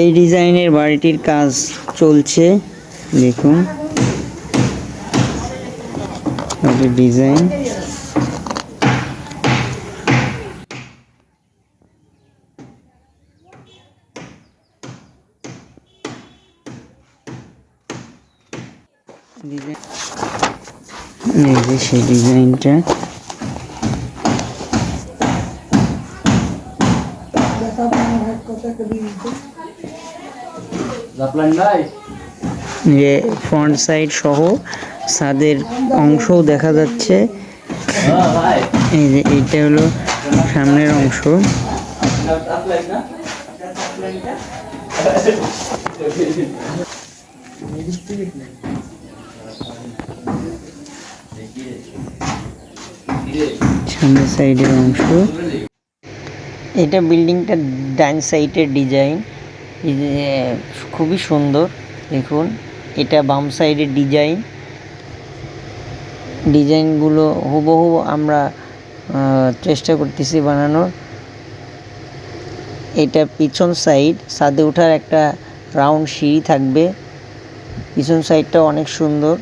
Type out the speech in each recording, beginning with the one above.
এই ডিজাইনের বাড়িটির কাজ চলছে দেখুন। ডিজাইন। ডিজাইন সেই ডিজাইনটা। যে ফ্রন্ট সাইড সহ ছাদের অংশও দেখা যাচ্ছে। এই যে এইটা হলো সামনের অংশ। সামনের সাইডের অংশ। এটা বিল্ডিংটা ডান সাইডের ডিজাইন খুবই সুন্দর, দেখুন, এটা বাম সাইডের ডিজাইন ডিজাইনগুলো হুবহু আমরা চেষ্টা করতেছি বানানোর। এটা পিছন সাইড ছাদে ওঠার একটা রাউন্ড সিঁড়ি থাকবে। পিছন সাইডটা অনেক সুন্দর।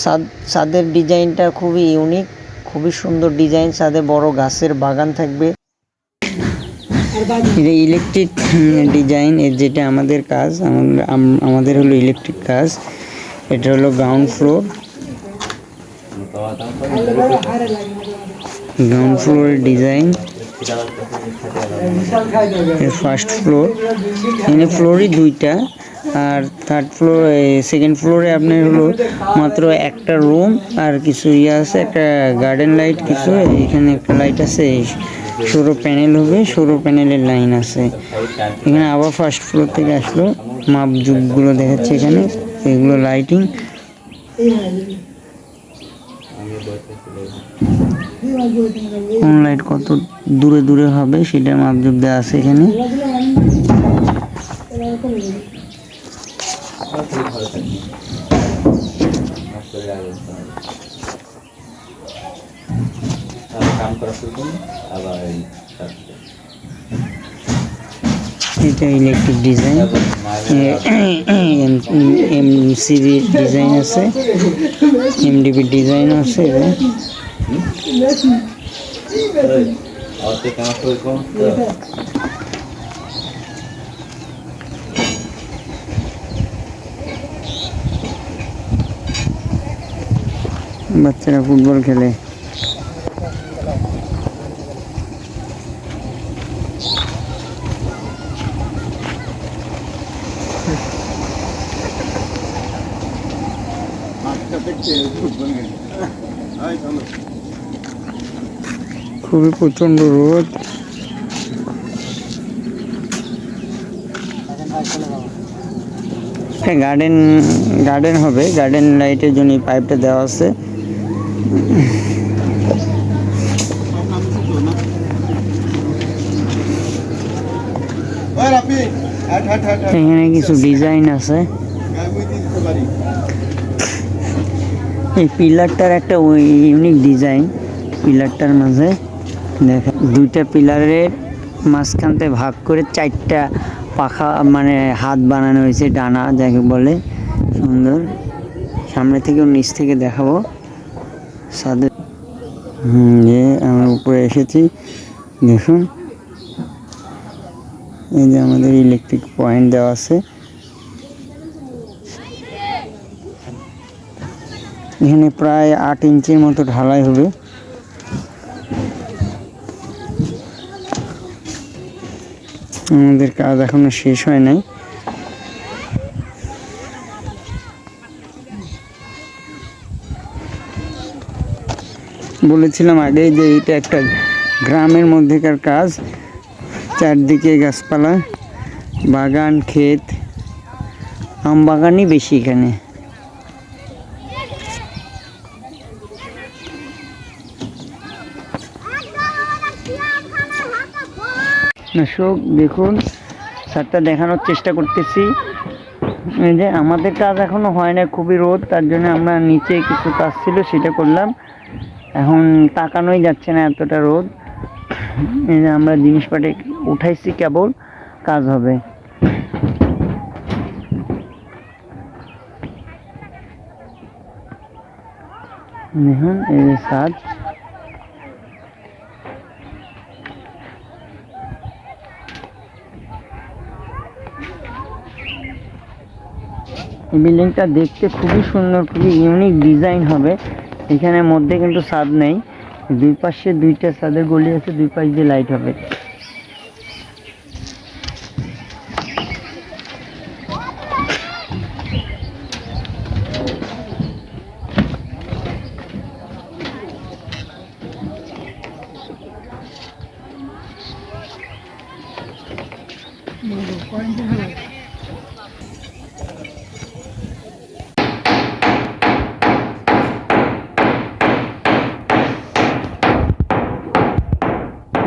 ছাদ, ছাদের ডিজাইনটা খুবই ইউনিক খুবই সুন্দর ডিজাইন ছাদে বড় গাছের বাগান থাকবে। এটা ইলেকট্রিক ডিজাইন এর যেটা আমাদের কাজ আম- আমাদের হলো ইলেকট্রিক কাজ, এটা হলো গ্রাউন্ড ফ্লোর গ্রাউন্ড ফ্লোরের ডিজাইন ফার্স্ট ফ্লোর এখানে ফ্লোরই দুইটা, আর থার্ড ফ্লোর সেকেন্ড ফ্লোরে আপনার হলো মাত্র একটা রুম আর কিছু ইয়ে আছে, একটা গার্ডেন লাইট কিছু, এখানে একটা লাইট আছে সৌর প্যানেল হবে সৌর প্যানেলের লাইন আছে। এখানে আবার ফার্স্ট ফ্লোর থেকে আসলো। মাপ যুগগুলো দেখাচ্ছে এখানে। এগুলো লাইটিং কোন লাইট কত দূরে দূরে হবে, সেটার যুগ দেওয়া আছে এখানে কাম করা শুরু করুন আবার এই তারপরে। এটা ইলেকট্রিক ডিজাইন ডিজাইন আছে এমডিবি ডিজাইন আছে। কাম শুরু করুন তো। বাচ্চারা ফুটবল খেলে। খুবই প্রচণ্ড রোদ। হ্যাঁ গার্ডেন গার্ডেন হবে। গার্ডেন লাইটের জন্য পাইপটা দেওয়া আছে। এখানে কিছু ডিজাইন আছে গায়ে মুই দিয়ে দিতে পারি এই পিলারটার একটা ইউনিক ডিজাইন। পিলারটার মাঝে দেখা দুইটা পিলারের মাঝখানতে ভাগ করে চারটা পাখা মানে হাত বানানো হয়েছে, ডানা যাকে বলে, সুন্দর। সামনে থেকে নিচ থেকে দেখাবো। সাদে হুম যে আমরা উপরে এসেছি। দেখুন, এই যে আমাদের ইলেকট্রিক পয়েন্ট দেওয়া আছে। এখানে প্রায় আট ইঞ্চির মতো ঢালাই হবে। আমাদের কাজ এখনও শেষ হয় নাই। বলেছিলাম আগে যে এটা একটা গ্রামের মধ্যেকার কাজ। চারদিকে গাছপালা, বাগান, ক্ষেত, আম বাগানই বেশি এখানে। দর্শক দেখুন, স্যারটা দেখানোর চেষ্টা করতেছি। যে আমাদের কাজ এখনও হয় না খুবই রোদ, তার জন্য আমরা নিচে কিছু কাজ ছিল, সেটা করলাম। এখন তাকানোই যাচ্ছে না এতটা রোদ। এই যে আমরা জিনিসপাটে উঠাইছি, কেবল কাজ হবে। দেখুন, এই যে সাজ। বিল্ডিংটা দেখতে খুবই সুন্দর, খুবই ইউনিক ডিজাইন হবে। এখানে মধ্যে কিন্তু ছাদ নেই। দুই পাশে দুইটা ছাদের গলি আছে, দুই পাশ দিয়ে লাইট হবে।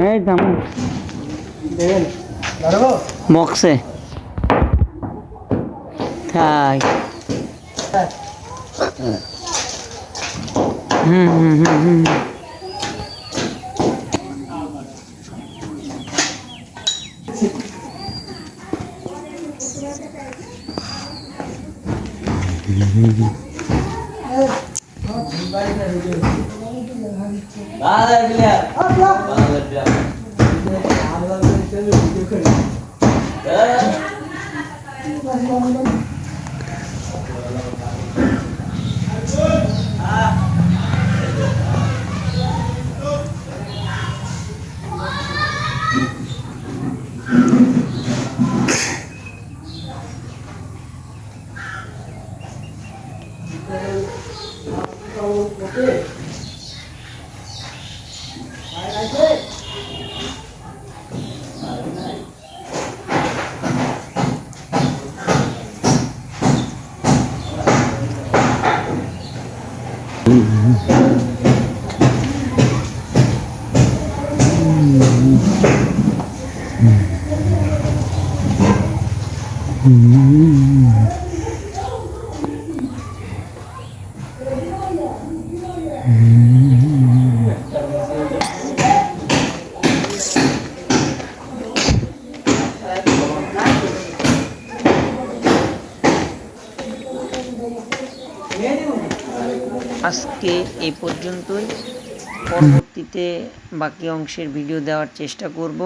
এই দাম। বক্সে থাক হুম হুম হুম হুম। 先录一个客人。嗯。আজকে এ পর্যন্তই। পরবর্তীতে বাকি অংশের ভিডিও দেওয়ার চেষ্টা করব।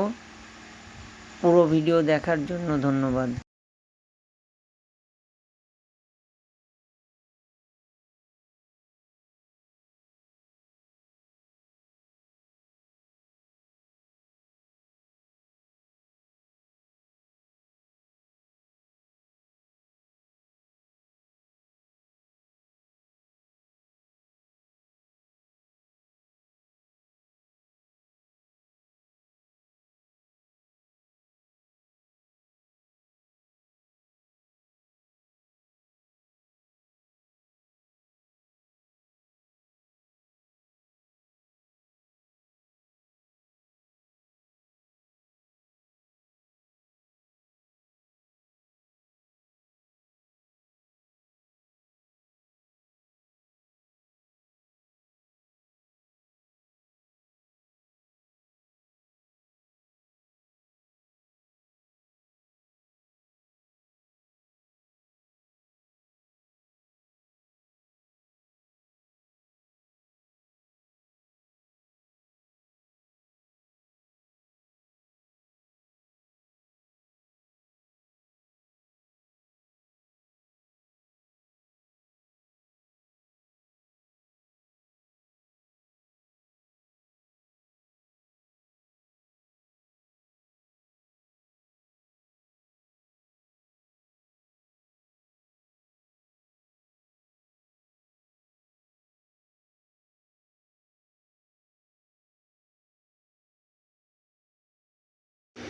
পুরো ভিডিও দেখার জন্য ধন্যবাদ।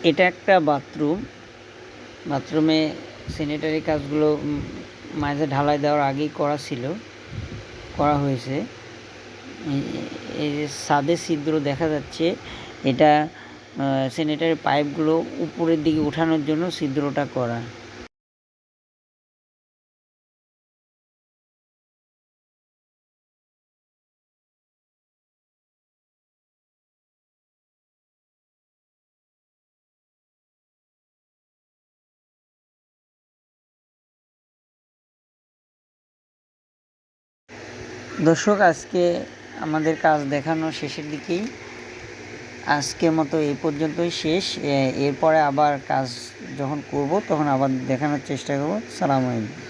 এটা একটা বাথরুম। বাথরুমে স্যানিটারি কাজগুলো মাঝে ঢালাই দেওয়ার আগেই করা ছিল, করা হয়েছে। এই- এই যে সাদে ছিদ্র দেখা যাচ্ছে, এটা স্যানিটারি পাইপগুলো উপরের দিকে ওঠানোর জন্য ছিদ্রটা করা। দর্শক, আজকে আমাদের কাজ দেখানো শেষের দিকেই। আজকের মতো এই পর্যন্তই শেষ। এরপরে আবার কাজ যখন করব, তখন আবার দেখানোর চেষ্টা করব। সালাম আলাইকুম।